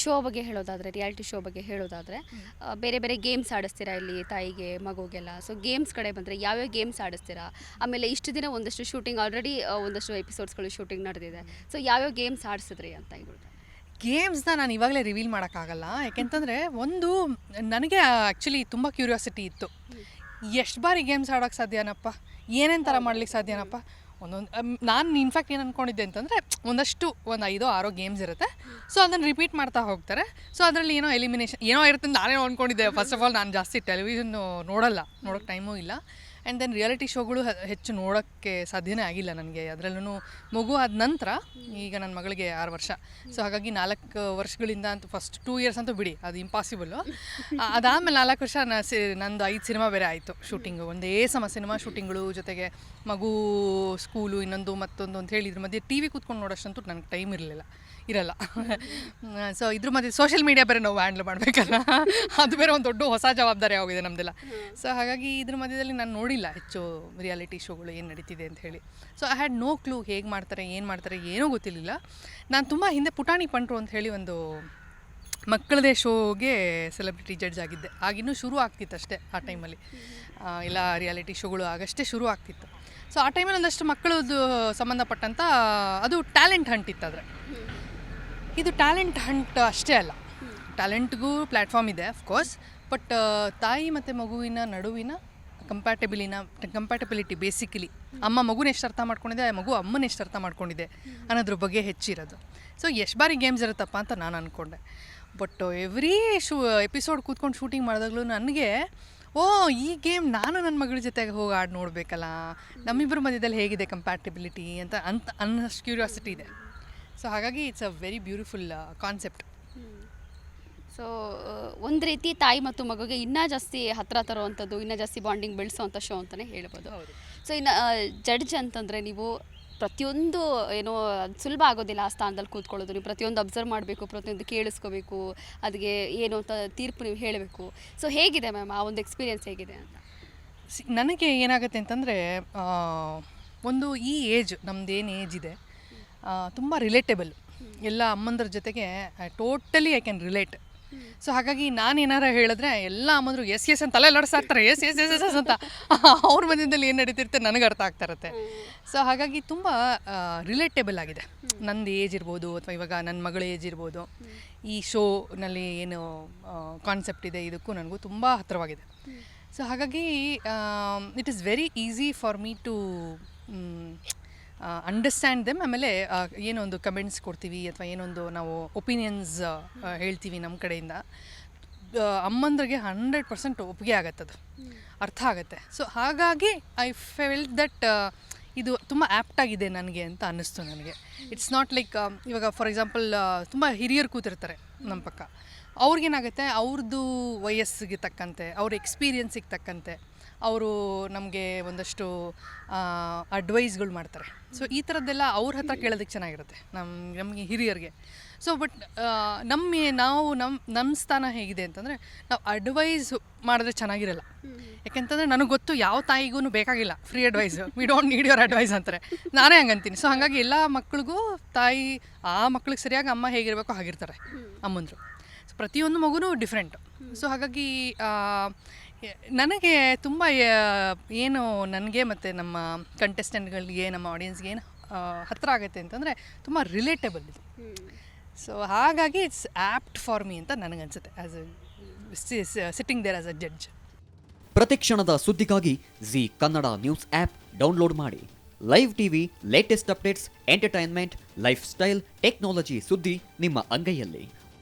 Show ಬಗ್ಗೆ ಹೇಳೋದಾದರೆ reality show ಬಗ್ಗೆ ಹೇಳೋದಾದರೆ ಬೇರೆ ಬೇರೆ ಗೇಮ್ಸ್ ಆಡಿಸ್ತೀರಾ ಇಲ್ಲಿ ತಾಯಿಗೆ ಮಗುಗೆಲ್ಲ? ಸೊ ಗೇಮ್ಸ್ ಕಡೆ ಬಂದರೆ ಯಾವ್ಯಾವ ಗೇಮ್ಸ್ ಆಡಿಸ್ತೀರಾ? ಆಮೇಲೆ ಇಷ್ಟು ದಿನ ಒಂದಷ್ಟು ಶೂಟಿಂಗ್ ಆಲ್ರೆಡಿ ಒಂದಷ್ಟು ಎಪಿಸೋಡ್ಸ್ಗಳು ಶೂಟಿಂಗ್ ನಡೆದಿದೆ. ಸೊ ಯಾವ್ಯಾವ ಗೇಮ್ಸ್ ಆಡಿಸಿದ್ರಿ ಅಂತ ಹೇಳ್ಬಿಟ್ಟು ಗೇಮ್ಸ್ನ ನಾನು ಇವಾಗಲೇ ರಿವೀಲ್ ಮಾಡೋಕ್ಕಾಗಲ್ಲ. ಯಾಕೆಂತಂದರೆ ಒಂದು ನನಗೆ ಆ್ಯಕ್ಚುಲಿ ತುಂಬ ಕ್ಯೂರಿಯಾಸಿಟಿ ಇತ್ತು. ಎಷ್ಟು ಬಾರಿ ಗೇಮ್ಸ್ ಆಡೋಕ್ಕೆ ಸಾಧ್ಯನಪ್ಪ ಏನೇನು ಥರ ಮಾಡ್ಲಿಕ್ಕೆ ಸಾಧ್ಯನಪ್ಪ ಒಂದೊಂದು ನಾನು ಇನ್ಫ್ಯಾಕ್ಟ್ ಏನು ಅಂದ್ಕೊಂಡಿದ್ದೆ ಅಂತಂದರೆ, ಒಂದಷ್ಟು, ಒಂದು ಐದೋ ಆರೋ ಗೇಮ್ಸ್ ಇರುತ್ತೆ. ಸೊ ಅದನ್ನು ರಿಪೀಟ್ ಮಾಡ್ತಾ ಹೋಗ್ತಾರೆ. ಸೊ ಅದರಲ್ಲಿ ಏನೋ ಎಲಿಮಿನೇಷನ್ ಏನೋ ಇರುತ್ತೆ ಅಂತ ನಾನೇ ಅಂದ್ಕೊಂಡಿದ್ದೆ ಫಸ್ಟ್ ಆಫ್ ಆಲ್ ನಾನು ಜಾಸ್ತಿ ಟೆಲಿವಿಷನ್ ನೋಡಲ್ಲ. ನೋಡೋಕ್ಕೆ ಟೈಮೂ ಇಲ್ಲ. ಆ್ಯಂಡ್ ದೆನ್ ರಿಯಾಲಿಟಿ ಶೋಗಳು ಹೆಚ್ಚು ನೋಡೋಕ್ಕೆ ಸಾಧ್ಯನೇ ಆಗಿಲ್ಲ ನನಗೆ. ಅದರಲ್ಲೂ ಮಗು ಆದ ನಂತರ ಈಗ ನನ್ನ ಮಗಳಿಗೆ ಆರು ವರ್ಷ. ಸೊ ಹಾಗಾಗಿ ನಾಲ್ಕು ವರ್ಷಗಳಿಂದ ಅಂತೂ ಫಸ್ಟ್ ಟೂ ಇಯರ್ಸ್ ಅಂತೂ ಬಿಡಿ, ಅದು ಇಂಪಾಸಿಬಲ್ಲು ಅದಾದಮೇಲೆ ನಾಲ್ಕು ವರ್ಷ ನಾ ಸಿ, ನಂದು ಐದು ಸಿನಿಮಾ ಬೇರೆ ಆಯಿತು ಶೂಟಿಂಗು ಒಂದೇ ಸಮ ಸಿನಿಮಾ ಶೂಟಿಂಗ್ಗಳು ಜೊತೆಗೆ ಮಗು ಸ್ಕೂಲು ಇನ್ನೊಂದು ಮತ್ತೊಂದು ಅಂತ ಹೇಳಿ ಇದ್ರ ಮಧ್ಯೆ ಟಿ ವಿ ಕೂತ್ಕೊಂಡು ನೋಡೋಷ್ಟಂತೂ ನನಗೆ ಟೈಮ್ ಇರಲಿಲ್ಲ, ಇರಲ್ಲ. ಸೊ ಇದ್ರ ಮಧ್ಯೆ ಸೋಷಿಯಲ್ ಮೀಡಿಯಾ ಬೇರೆ ನಾವು ಹ್ಯಾಂಡ್ಲ್ ಮಾಡಬೇಕಲ್ಲ? ಅದು ಬೇರೆ ಒಂದು ದೊಡ್ಡ ಹೊಸ ಜವಾಬ್ದಾರಿ ಆಗಿದೆ ನಮ್ಮದೆಲ್ಲ ಸೊ ಹಾಗಾಗಿ ಇದ್ರ ಮಧ್ಯದಲ್ಲಿ ನಾನು ನೋಡಿಲ್ಲ ಹೆಚ್ಚು ರಿಯಾಲಿಟಿ ಶೋಗಳು ಏನು ನಡೀತಿದೆ ಅಂತ ಹೇಳಿ. So I had no clue ಹೇಗೆ ಮಾಡ್ತಾರೆ, ಏನು ಮಾಡ್ತಾರೆ, ಏನೂ ಗೊತ್ತಿರಲಿಲ್ಲ. ನಾನು ತುಂಬ ಹಿಂದೆ ಪುಟಾಣಿ ಪಂಟ್ರು ಅಂತ ಹೇಳಿ ಒಂದು ಮಕ್ಕಳದೇ ಶೋಗೆ ಸೆಲೆಬ್ರಿಟಿ ಜಡ್ಜ್ ಆಗಿದ್ದೆ. ಆಗಿನ್ನೂ ಶುರು ಆಗ್ತಿತ್ತು ಅಷ್ಟೇ ಆ ಟೈಮಲ್ಲಿ. ಇಲ್ಲ ರಿಯಾಲಿಟಿ ಶೋಗಳು ಆಗಷ್ಟೇ ಶುರು ಆಗ್ತಿತ್ತು. ಸೊ ಆ ಟೈಮಲ್ಲಿ ಒಂದಷ್ಟು ಮಕ್ಕಳದ್ದು ಸಂಬಂಧಪಟ್ಟಂಥ ಅದು ಟ್ಯಾಲೆಂಟ್ ಹಂಟ್ ಇತ್ತು ಆದರೆ. ಇದು ಟ್ಯಾಲೆಂಟ್ ಹಂಟ್ ಅಷ್ಟೇ ಅಲ್ಲ. ಟ್ಯಾಲೆಂಟ್ಗೂ ಪ್ಲ್ಯಾಟ್ಫಾರ್ಮ್ ಇದೆ ಅಫ್ಕೋರ್ಸ್ ಬಟ್ ತಾಯಿ ಮತ್ತು ಮಗುವಿನ ನಡುವಿನ ಕಂಪ್ಯಾಟಬಿಲಿನ ಕಂಪ್ಯಾಟಬಿಲಿಟಿ ಬೇಸಿಕಲಿ ಅಮ್ಮ ಮಗುನ ಎಷ್ಟು ಅರ್ಥ ಮಾಡ್ಕೊಂಡಿದೆ, ಆ ಮಗು ಅಮ್ಮನ ಎಷ್ಟು ಅರ್ಥ ಮಾಡ್ಕೊಂಡಿದೆ ಅನ್ನೋದ್ರ ಬಗ್ಗೆ ಹೆಚ್ಚಿರೋದು. ಸೊ ಎಷ್ಟು ಬಾರಿ ಗೇಮ್ಸ್ ಇರುತ್ತಪ್ಪ ಅಂತ ನಾನು ಅಂದ್ಕೊಂಡೆ ಬಟ್ ಎವ್ರಿ ಶೂ ಎಪಿಸೋಡ್ ಕೂತ್ಕೊಂಡು ಶೂಟಿಂಗ್ ಮಾಡಿದಾಗಲೂ ನನಗೆ, ಓ, ಈ ಗೇಮ್ ನಾನು ನನ್ನ ಮಗಳ ಜೊತೆಗೆ ಹೋಗಿ ಆಡಿ ನೋಡಬೇಕಲ್ಲ ನಮ್ಮಿಬ್ಬರ ಮಧ್ಯದಲ್ಲಿ ಹೇಗಿದೆ ಕಂಪ್ಯಾಟಿಬಿಲಿಟಿ ಅಂತ ಅಂತ ಅನ್ನೋಷ್ಟು ಕ್ಯೂರಿಯಾಸಿಟಿ ಇದೆ. ಸೊ ಹಾಗಾಗಿ it's a very beautiful concept so ಒಂದು ರೀತಿ ತಾಯಿ ಮತ್ತು ಮಗುಗೆ ಇನ್ನೂ ಜಾಸ್ತಿ ಹತ್ತಿರ ತರುವಂಥದ್ದು ಇನ್ನೂ ಜಾಸ್ತಿ ಬಾಂಡಿಂಗ್ ಬೆಳೆಸುವಂಥ ಶೋ ಅಂತಲೇ ಹೇಳ್ಬೋದು. ಸೊ ಇನ್ನು ಜಡ್ಜ್ ಅಂತಂದರೆ ನೀವು ಪ್ರತಿಯೊಂದು ಏನೋ ಸುಲಭ ಆಗೋದಿಲ್ಲ ಆ ಸ್ಥಾನದಲ್ಲಿ ಕೂತ್ಕೊಳ್ಳೋದು. ನೀವು ಪ್ರತಿಯೊಂದು ಅಬ್ಸರ್ವ್ ಮಾಡಬೇಕು ಪ್ರತಿಯೊಂದು ಕೇಳಿಸ್ಕೋಬೇಕು ಅದಕ್ಕೆ ಏನು ಅಂತ ತೀರ್ಪು ನೀವು ಹೇಳಬೇಕು. ಸೊ ಹೇಗಿದೆ ಮ್ಯಾಮ್ ಆ ಒಂದು ಎಕ್ಸ್ಪೀರಿಯನ್ಸ್ ಹೇಗಿದೆ ಅಂತ? ನನಗೆ ಏನಾಗುತ್ತೆ ಅಂತಂದರೆ ಒಂದು ಈ ಏಜ್ ನಮ್ದು ಏನು ಏಜ್ ಇದೆ ತುಂಬ ರಿಲೇಟೆಬಲ್ ಎಲ್ಲ ಅಮ್ಮಂದ್ರ ಜೊತೆಗೆ totally I can relate so ಹಾಗಾಗಿ ನಾನು ಏನಾರ ಹೇಳಿದ್ರೆ, ಎಲ್ಲ ಅಮ್ಮಂದ್ರು, ಎಸ್ ಎಸ್ ಅಂತ ತಲೆ ಲಡ್ಸ್ತಾ yes yes yes yes yes ಅಂತ. ಅವ್ರ ಮಧ್ಯದಲ್ಲಿ ಏನು ನಡೀತಿರುತ್ತೆ ನನಗೆ ಅರ್ಥ ಆಗ್ತಾ ಇರುತ್ತೆ. ಸೊ ಹಾಗಾಗಿ ತುಂಬ ರಿಲೇಟೇಬಲ್ ಆಗಿದೆ. ನಂದು ಏಜ್ ಇರ್ಬೋದು ಅಥವಾ ಇವಾಗ ನನ್ನ ಮಗಳ ಏಜ್ ಇರ್ಬೋದು. ಈ ಶೋನಲ್ಲಿ ಏನು ಕಾನ್ಸೆಪ್ಟ್ ಇದೆ, ಇದಕ್ಕೂ ನನಗೂ ತುಂಬ ಹತ್ತಿರವಾಗಿದೆ. ಸೊ ಹಾಗಾಗಿ it is very easy for me to understand them ಆಮೇಲೆ ಏನೊಂದು ಕಮೆಂಟ್ಸ್ ಕೊಡ್ತೀವಿ ಅಥವಾ ಏನೊಂದು ನಾವು ಒಪಿನಿಯನ್ಸ್ ಹೇಳ್ತೀವಿ ನಮ್ಮ ಕಡೆಯಿಂದ. ಅಮ್ಮಂದ್ರಿಗೆ ಹಂಡ್ರೆಡ್ ಪರ್ಸೆಂಟ್ ಒಪ್ಪಿಗೆ ಅದು ಅರ್ಥ ಆಗುತ್ತೆ. ಸೊ ಹಾಗಾಗಿ ಐ ಫೆಲ್ ದಟ್ ಇದು ತುಂಬ ಆ್ಯಪ್ಟ್ ಆಗಿದೆ ನನಗೆ ಅಂತ ಅನ್ನಿಸ್ತು ನನಗೆ. ಇಟ್ಸ್ ನಾಟ್ ಲೈಕ್ ಇವಾಗ ಫಾರ್ ಎಕ್ಸಾಂಪಲ್ ತುಂಬ ಹಿರಿಯರು ಕೂತಿರ್ತಾರೆ ನಮ್ಮ ಪಕ್ಕ. ಅವ್ರಿಗೇನಾಗುತ್ತೆ ಅವ್ರದ್ದು ವಯಸ್ಸಿಗೆ ತಕ್ಕಂತೆ, ಅವ್ರ ಎಕ್ಸ್ಪೀರಿಯೆನ್ಸಿಗೆ ತಕ್ಕಂತೆ. ಅವರು ನಮಗೆ ಒಂದಷ್ಟು ಅಡ್ವೈಸ್ಗಳು ಮಾಡ್ತಾರೆ. ಸೊ ಈ ಥರದ್ದೆಲ್ಲ ಅವ್ರ ಹತ್ರ ಕೇಳೋದಕ್ಕೆ ಚೆನ್ನಾಗಿರುತ್ತೆ ನಮ್ಮ ನಮಗೆ ಹಿರಿಯರಿಗೆ. ಸೊ ಬಟ್ ನಮ್ಮ ನಾವು ನಮ್ಮ ನಮ್ಮ ಸ್ಥಾನ ಹೇಗಿದೆ ಅಂತಂದರೆ, ನಾವು ಅಡ್ವೈಸ್ ಮಾಡಿದ್ರೆ ಚೆನ್ನಾಗಿರಲ್ಲ. ಯಾಕೆಂತಂದರೆ ನನಗೆ ಗೊತ್ತು ಯಾವ ತಾಯಿಗೂ ಬೇಕಾಗಿಲ್ಲ free advice we don't need your advice ಅಂತಾರೆ. ನಾನೇ ಹಂಗಂತೀನಿ. ಸೊ ಹಾಗಾಗಿ ಎಲ್ಲ ಮಕ್ಳಿಗೂ ತಾಯಿ, ಆ ಮಕ್ಳಿಗೆ ಸರಿಯಾಗಿ ಅಮ್ಮ ಹೇಗಿರಬೇಕು ಹಾಗಿರ್ತಾರೆ, ಅಮ್ಮಂದರು. ಪ್ರತಿಯೊಂದು ಮಗುನೂ ಡಿಫ್ರೆಂಟ್ ಸೊ ಹಾಗಾಗಿ ನನಗೆ ತುಂಬ ಏನು ನನಗೆ ಮತ್ತು ನಮ್ಮ ಕಂಟೆಸ್ಟೆಂಟ್ಗಳಿಗೆ ನಮ್ಮ ಆಡಿಯನ್ಸ್ಗೆ ಏನು ಹತ್ತಿರ ಆಗುತ್ತೆ ಅಂತಂದರೆ ತುಂಬ ರಿಲೇಟಬಲ್ ಇದು. ಸೊ ಹಾಗಾಗಿ ಇಟ್ಸ್ ಆ್ಯಪ್ಟ್ ಫಾರ್ ಮೀ ಅಂತ ನನಗನ್ಸುತ್ತೆ as sitting there as a judge ಪ್ರತಿಕ್ಷಣದ ಸುದ್ದಿಗಾಗಿ Zee Kannada news app download ಮಾಡಿ. Live TV latest updates entertainment lifestyle technology ಸುದ್ದಿ ನಿಮ್ಮ ಅಂಗೈಯಲ್ಲಿ.